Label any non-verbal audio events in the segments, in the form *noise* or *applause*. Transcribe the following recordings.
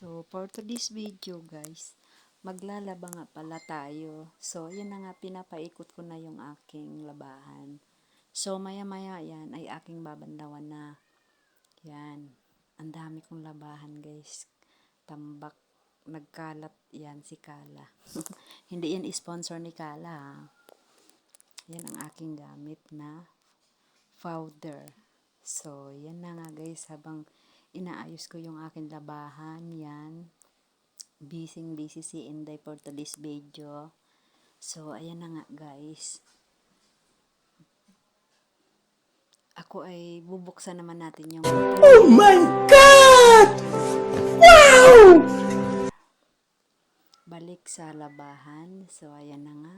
So, for today's video guys, maglalaba nga pala tayo. So, yun na nga, pinapaikot ko na yung aking labahan. So, maya-maya yan ay aking babandawan na. Yan. Ang dami kong labahan guys. Tambak. Nagkalat yan si Kala. *laughs* Hindi yan sponsor ni Kala ha. Yan ang aking gamit na powder. So, yan na nga guys, habang inaayos ko yung aking labahan, yan. Busy busy si Inday for today's video. So, ayan na nga guys. Ako ay bubuksan naman natin yung Oh my God! Wow! balik sa labahan. So, ayan na nga.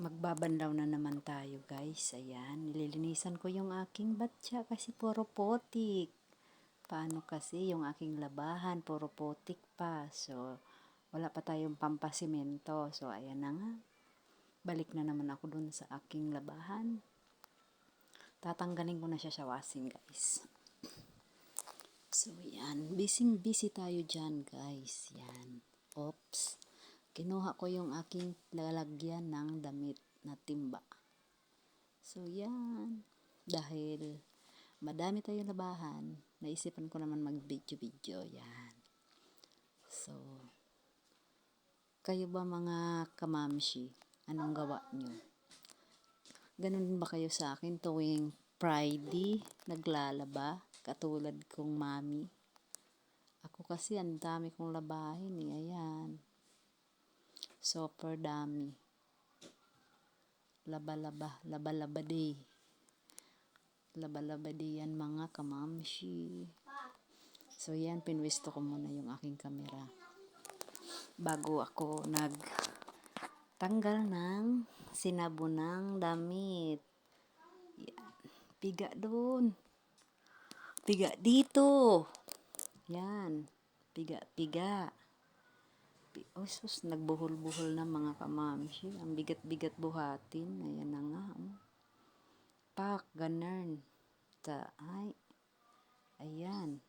Magbabandaw na naman tayo, guys. Ayan. Nililinisan ko yung aking batya kasi puro potik. Paano kasi yung aking labahan? Puro potik pa. So, wala pa tayong pampasimento. So, ayan na nga. Balik na naman ako dun sa aking labahan. Tatanggalin ko na siya sa washing, guys. So, yan. Busy-busy tayo dyan, guys. Yan. Oops. Kinuha ko yung aking lalagyan ng damit na timba. So, yan. Dahil madami tayong labahan, naisipan ko naman mag-video-video. Yan. So, kayo ba mga kamamshi? Anong gawa nyo? Ganun ba kayo sa akin tuwing Friday, naglalaba, katulad kong mami? Ako kasi ang dami kong labahin eh, ayan. Super dami. Laba-laba, laba-laba day. Laba-laba day yan mga kamamshi. So yan, pinwesto ko muna yung aking kamera. Bago ako nag tanggal ng sinabunang damit. Yan. Piga doon. Piga dito. Yan. Piga, piga. Pi- Oh, sus, nagbuhol-buhol na mga kamamshi. Ang bigat-bigat buhatin. Ayan na nga. oh. Pak, ganun. Ta, ay. Ayan.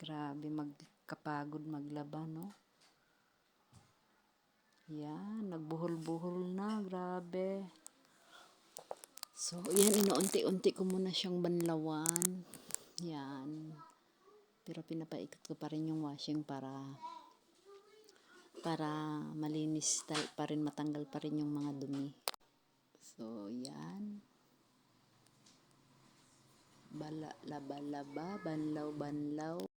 Grabe, magkapagod maglaba, no? Yan, nagbuhol-buhol na. Grabe. So, yan, inuunti-unti ko muna siyang banlawan. Yan. Pero pinapaikot ko pa rin yung washing para para malinis pa rin, matanggal pa rin yung mga dumi. So, yan. Bala, laba, laba, banlaw, banlaw.